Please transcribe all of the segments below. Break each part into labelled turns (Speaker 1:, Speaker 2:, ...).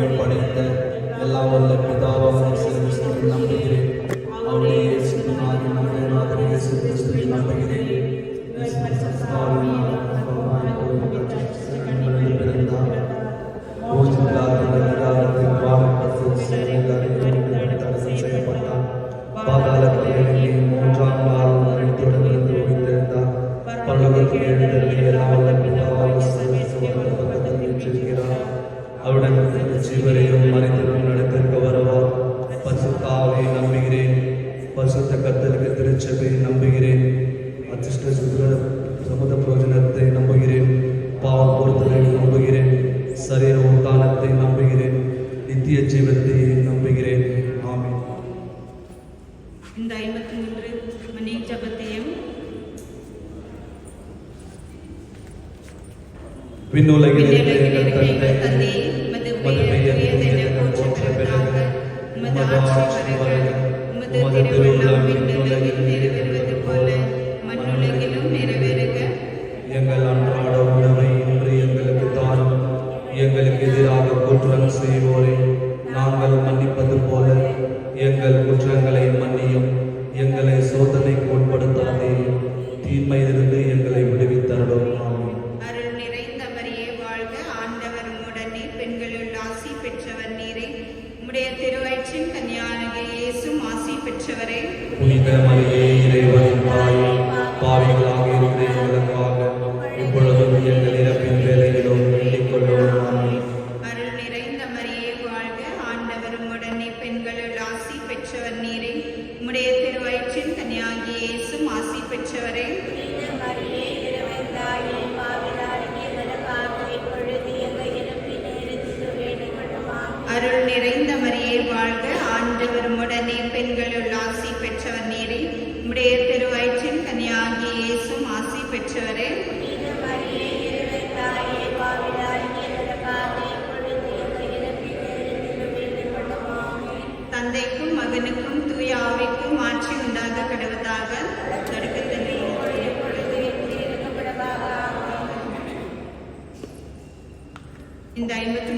Speaker 1: el 40
Speaker 2: இந்த ஐம்பத்தி மூன்று மணி ஜபத்தையும்
Speaker 1: விண்ணுலகிலே தந்தை மது
Speaker 2: பெயர்
Speaker 1: போன்ற
Speaker 2: பிறகு
Speaker 1: மது
Speaker 2: ஆட்சி வருக
Speaker 1: மது
Speaker 2: திருவண்ணாமின்
Speaker 1: நிலவில்
Speaker 2: நிறைவேறுவது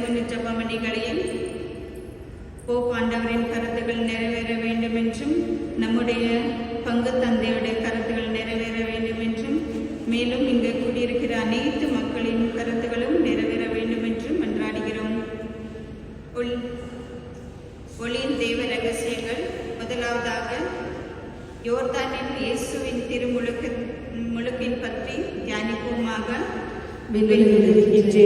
Speaker 2: முன்னிட்ட பமணிகளையும் போப் பாண்டவரின் கருத்துகள் நிறைவேற வேண்டும் என்றும் நம்முடைய பங்கு தந்தையுடைய கருத்துகள் நிறைவேற வேண்டும் என்றும் மேலும் இங்கு கூடியிருக்கிற அனைத்து மக்களின் கருத்துகளும் நிறைவேற வேண்டும் என்றும் மன்றாடுகிறோம் ஒளியின் தெய்வ ரகசியங்கள் முதலாவதாக யோர்தானின் இயேசுவின் திருமுழுக்கு முழுக்கின் பற்றி தியானிப்போமாக விளைவிக்கின்ற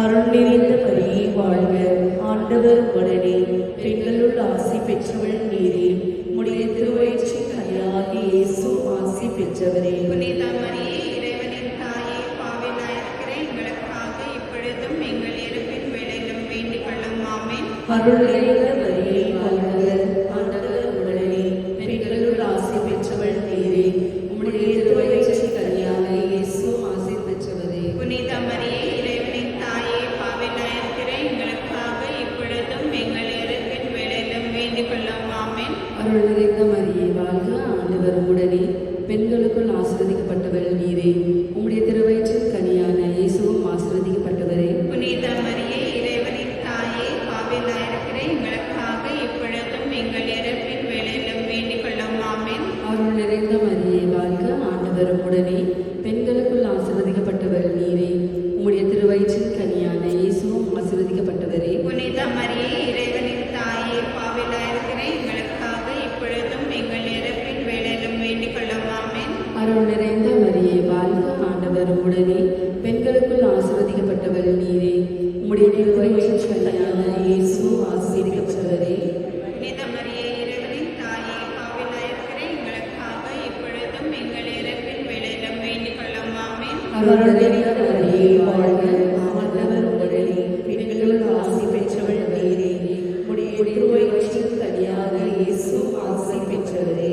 Speaker 3: அருள் நிறைந்த மரியே வாழ்க. ஆண்டவர் உடனே பெண்களுள் ஆசி பெற்றவள் நீரே முடிய திருவயிற்று கலையாகி இயேசு ஆசி பெற்றவரே.
Speaker 2: புனித மரியே இறைவனின் தாயே பாவினாயிருக்கிற எங்களுக்காக இப்பொழுதும் எங்கள் இருப்பின் வேலையிலும் வேண்டிக் கொள்ளும்.
Speaker 3: இயேசு ஆசை பெற்றவரே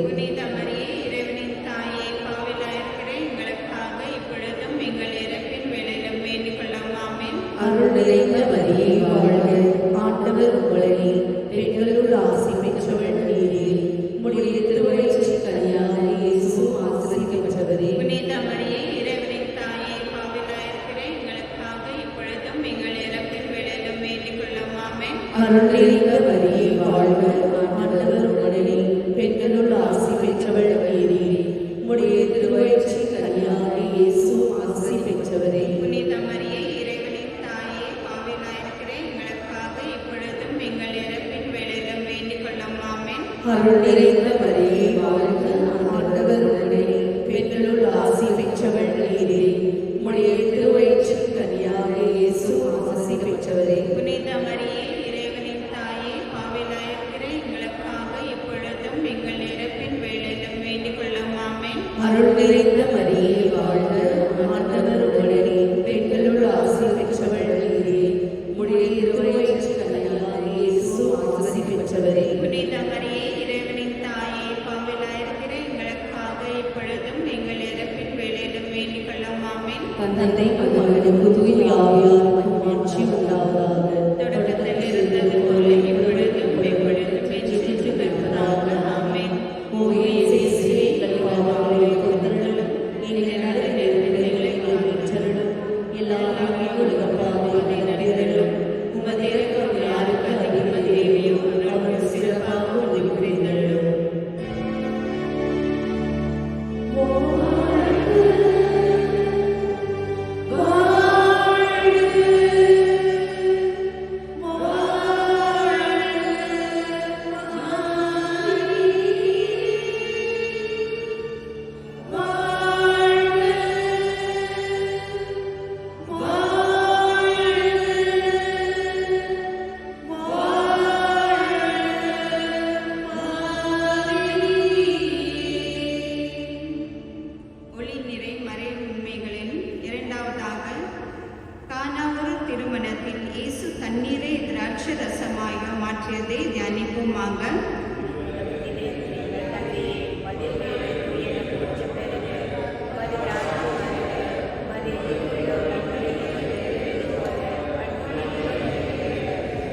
Speaker 2: வாங்கன்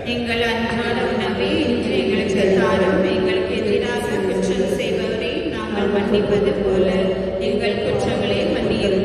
Speaker 2: எங்கள் அன்றாட உணவை இன்று எங்களுக்கு தாரம். எங்களுக்கு எதிராக குற்றம் செய்பவரை நாங்கள் மன்னிப்பது போல எங்கள் குற்றங்களை மன்னியது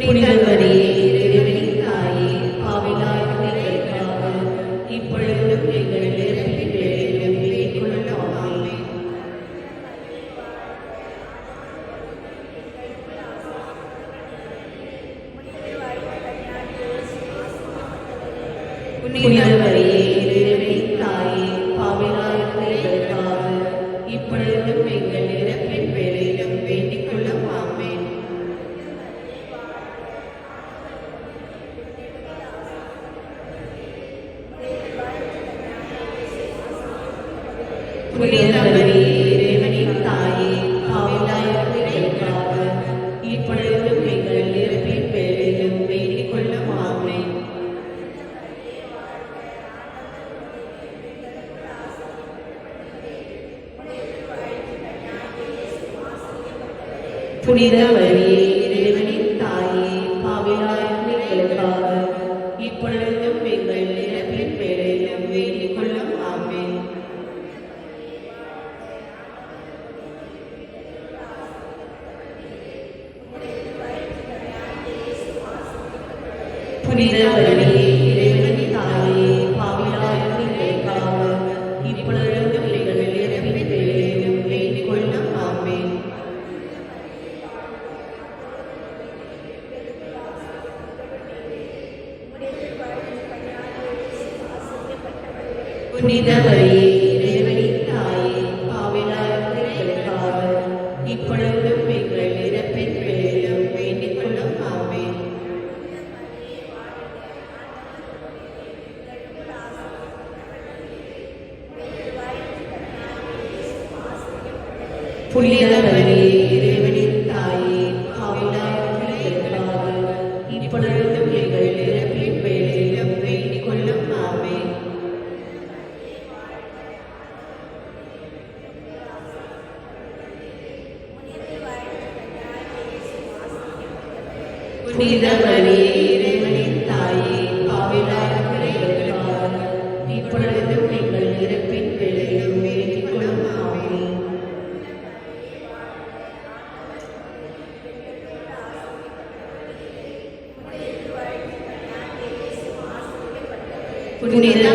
Speaker 3: புனித 努力的。புனித வழியே புனித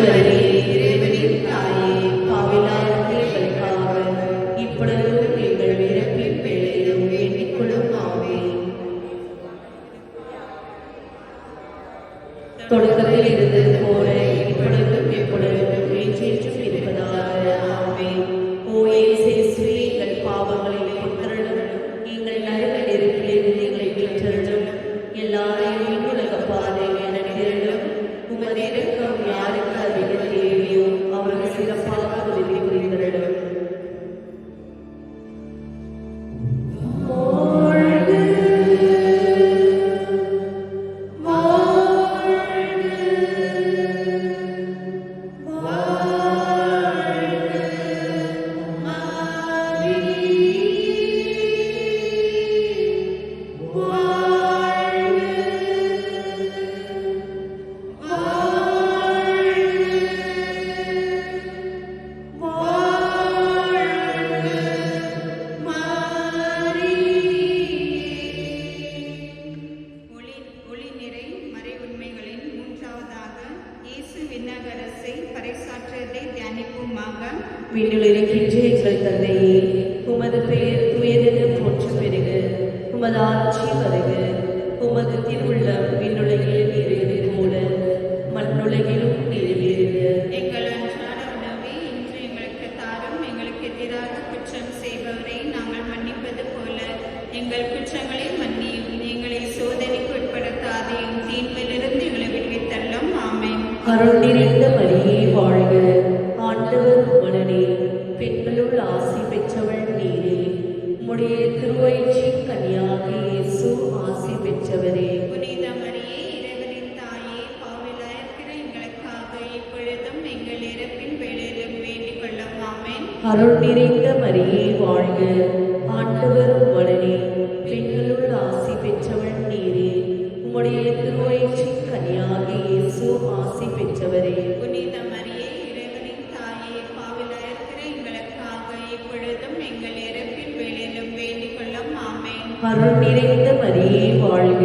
Speaker 3: அருள் நிறைந்த மரியே வாழ்க.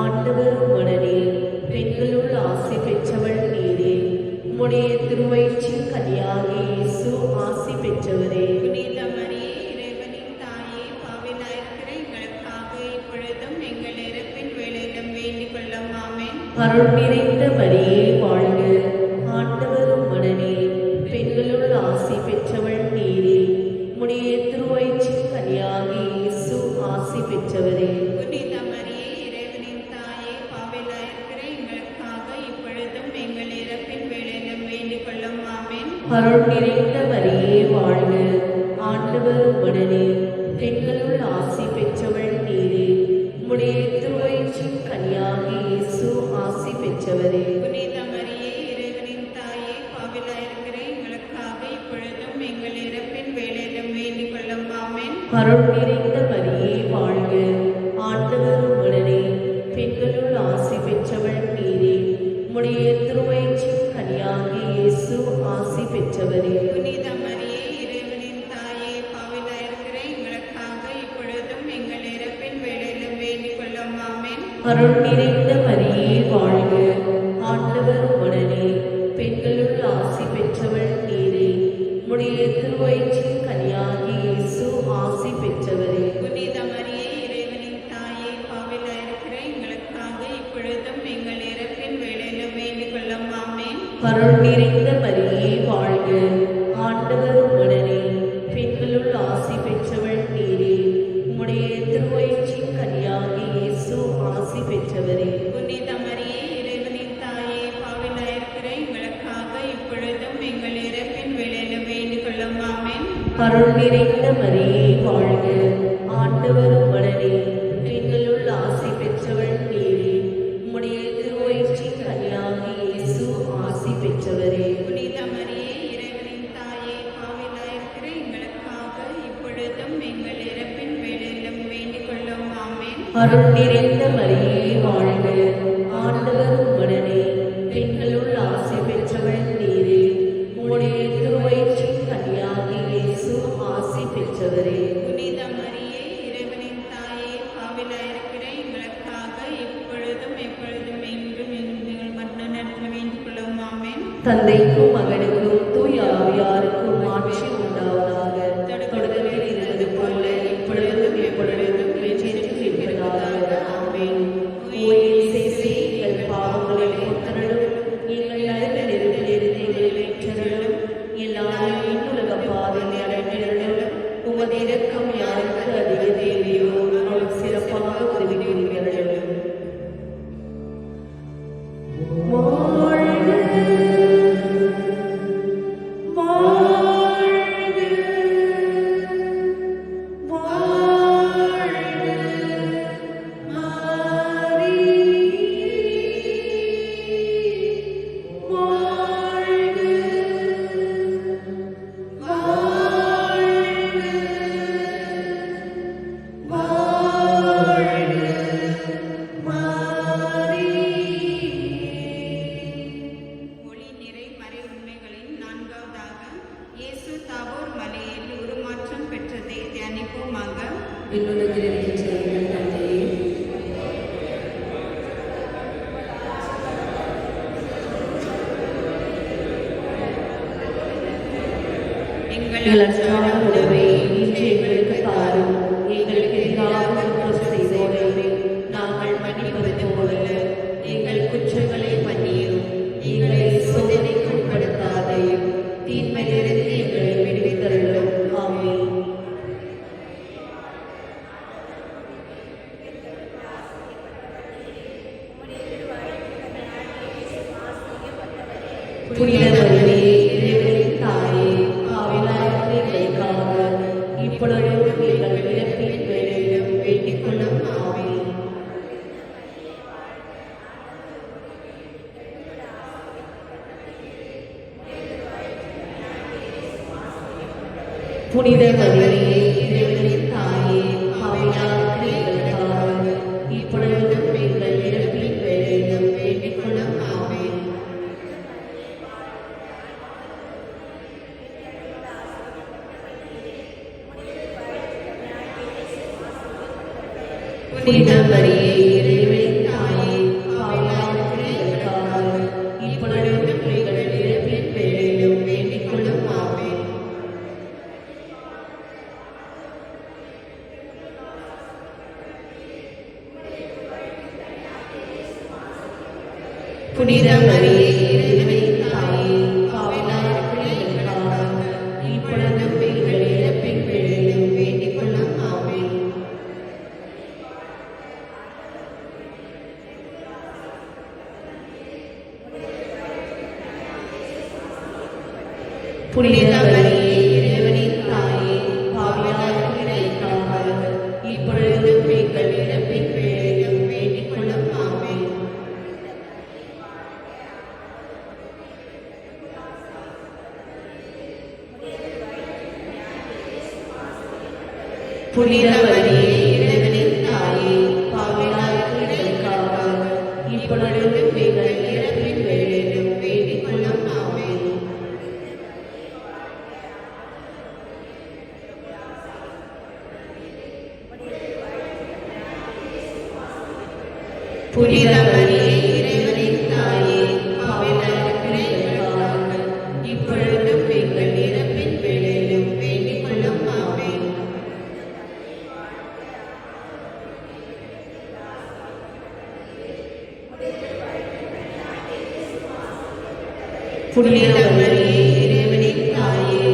Speaker 3: ஆண்டவர் உமனே பெண்களுள் ஆசை பெற்றவள் நீரே. உம்முடைய திருவயிற்று கனியாக இயேசு ஆசை பெற்றவரே.
Speaker 2: புனித மரியே இறைவனின் தாயே பாவிலாயிருக்கிற எங்களுக்காக இப்பொழுதும் எங்கள் இறப்பின் வேலையிடம் வேண்டிக் கொள்ளும் ஆமேன்.
Speaker 3: அருள் நிறைந்த மரியே வாழ்க.
Speaker 2: இப்பொழுதும் எங்கள் இறப்பின் வேலையிலும் வேண்டிக் கொள்ளும் ஆமேன்.
Speaker 3: கருள் நிறைந்த
Speaker 2: புனித மரியே இறைவனின் தாயே அவையால் எங்களுக்காக இப்பொழுதும் எங்கள் இறப்பின் புனிதவரே இறைவனின் தாயே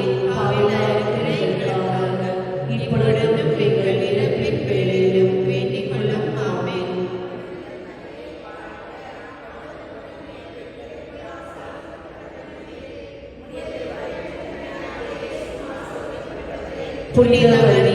Speaker 2: இப்பொழுதும் எங்கள் இறப்பின் வேலையிலும் வேண்டிக் கொள்ளும்
Speaker 3: ஆமே புனிதவரே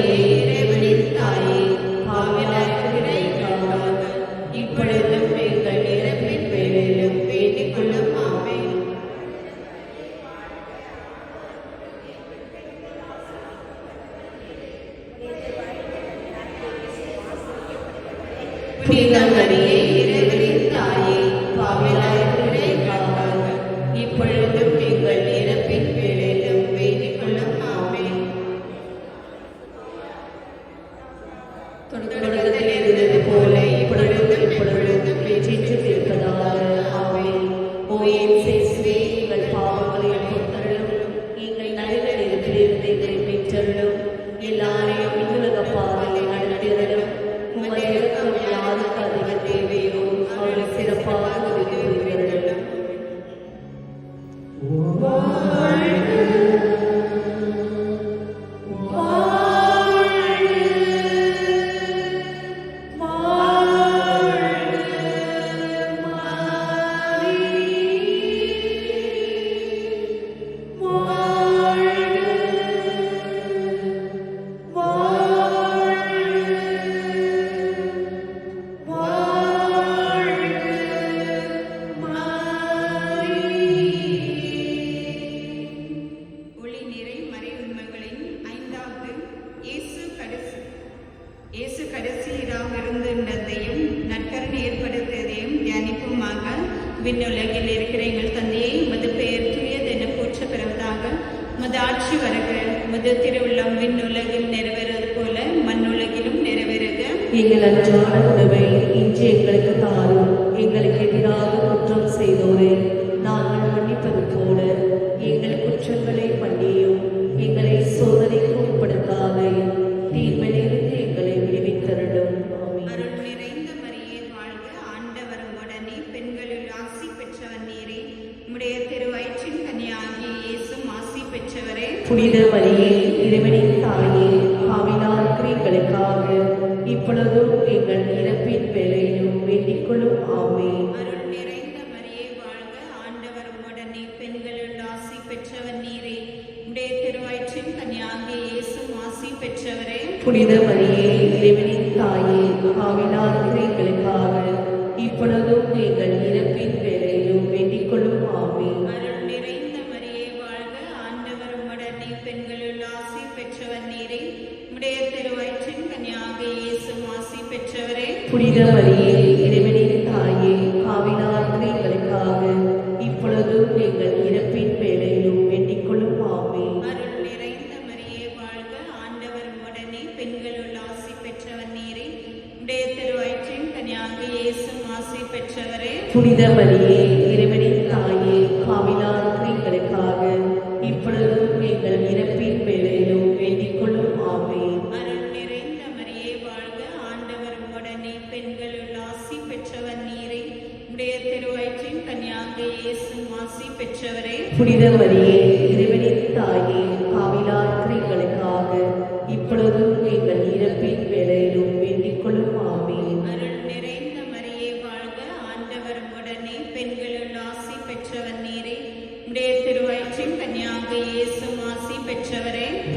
Speaker 2: புனித மரியே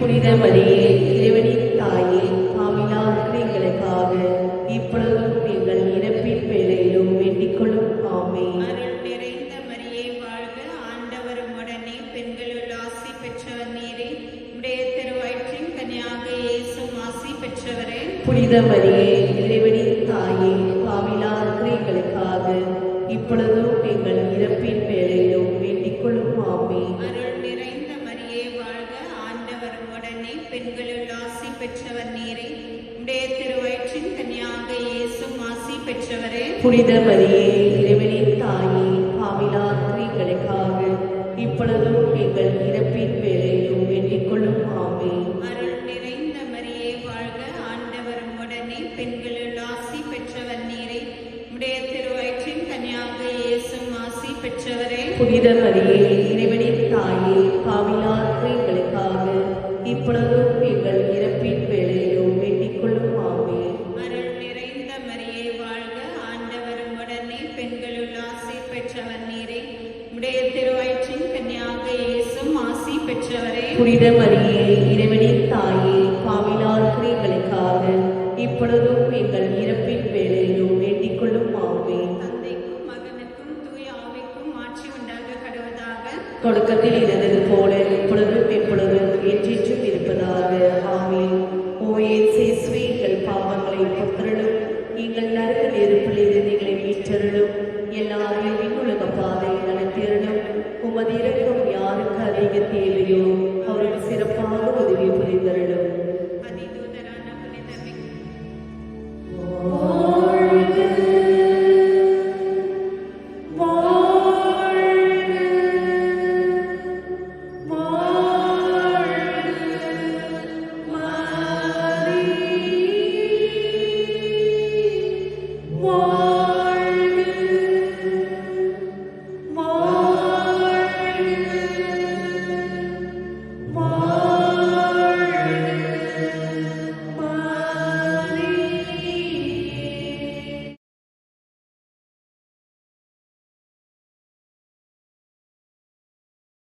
Speaker 2: புனித மரியே
Speaker 3: பெற்றவரே.
Speaker 2: புனித மரியே இறைவனின் தாயே பாவியார் எங்களுக்காக இப்பொழுதும் எங்கள் இறப்பின் வேலையிலும் வேண்டிக் கொள்ளும் ஆமே.
Speaker 3: அருள் நிறைந்த மரியே வாழ்க ஆண்டவரும் உடனே பெண்களுள் ஆசை பெற்றவர் நீரே. உடைய திருவாயிற்றின் கன்னியாக இயேசும் ஆசி பெற்றவரே.
Speaker 2: புனித மரியே இறைவனின் தாயே பாவியார் எங்களுக்காக இப்பொழுதும் எங்கள்
Speaker 3: இறப்பு எல்லாரையும் இன்னுலக பாதையில் நடத்திடணும் உமது இறக்கம் யாருக்கு அதிக தேவையோ அவருக்கு சிறப்பாக உதவி புரிந்தரணும்